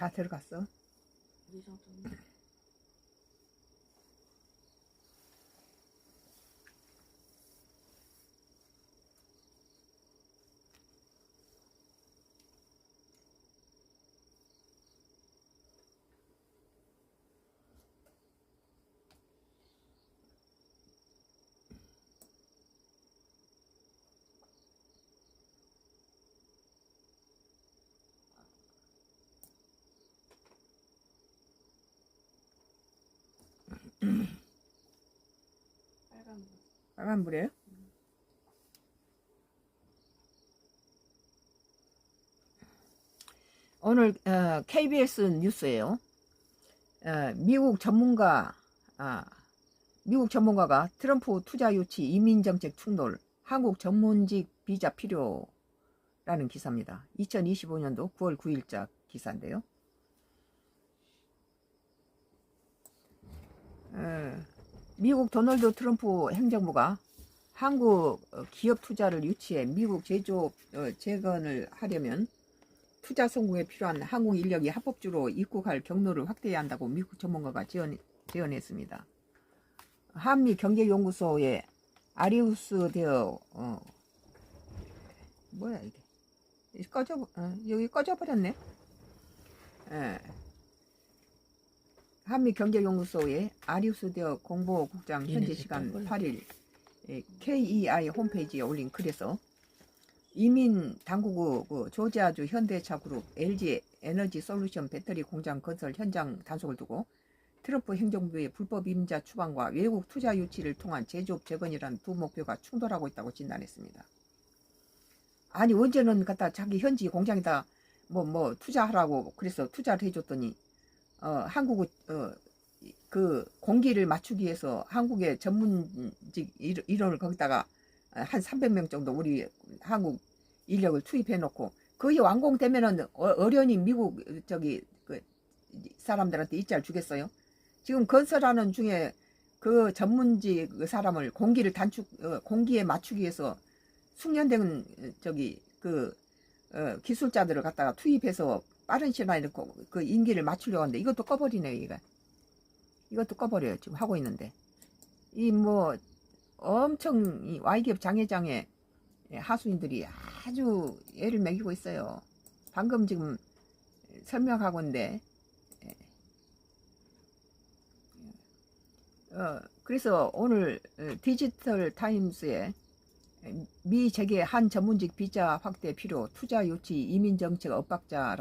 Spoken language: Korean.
다 들어갔어. 빨간 불이에요? 오늘 어, KBS 뉴스예요. 어, 미국 전문가, 아, 미국 전문가가 트럼프 투자 유치 이민 정책 충돌, 한국 전문직 비자 필요라는 기사입니다. 2025년도 9월 9일자 기사인데요. 어, 미국 도널드 트럼프 행정부가 한국 어, 기업 투자를 유치해 미국 제조업 어, 재건을 하려면 투자 성공에 필요한 한국 인력이 합법적으로 입국할 경로를 확대해야 한다고 미국 전문가가 제언, 제언했습니다. 한미 경제연구소의 아리우스 대어 어, 뭐야 이게 이 꺼져 어, 여기 꺼져버렸네. 예. 한미 경제연구소의 아리우스 대어 공보국장 현재 얘네들 시간 딴 걸로. 8일 예, KEI 홈페이지에 올린 글에서 이민 당국의 그 조지아주 현대차 그룹 LG 에너지 솔루션 배터리 공장 건설 현장 단속을 두고 트럼프 행정부의 불법 임자 추방과 외국 투자 유치를 통한 제조업 재건이라는 두 목표가 충돌하고 있다고 진단했습니다. 아니 언제는 갖다 자기 현지 공장에다 뭐뭐 투자하라고 그래서 투자를 해줬더니 어 한국 어 그 공기를 맞추기 위해서 한국의 전문직 일- 인원을 거기다가 한 300명 정도 우리 한국 인력을 투입해 놓고 거의 완공되면은 어- 어련히 미국 저기 그 사람들한테 일자를 주겠어요. 지금 건설하는 중에 그 전문직 그 사람을 공기를 단축 어, 공기에 맞추기 위해서 숙련된 저기 그 어, 기술자들을 갖다가 투입해서 빠른 시간에 그, 그 임기를 맞추려고 하는데 이것도 꺼버리네요, 이거. 이것도 꺼버려요, 지금 하고 있는데. 이 뭐 엄청 이 Y기업 장회장에 하수인들이 아주 애를 먹이고 있어요. 방금 지금 설명하고 있는데, 어, 그래서 오늘 어, 디지털 타임스에 미 재계 한 전문직 비자 확대 필요, 투자 유치, 이민 정책 엇박자라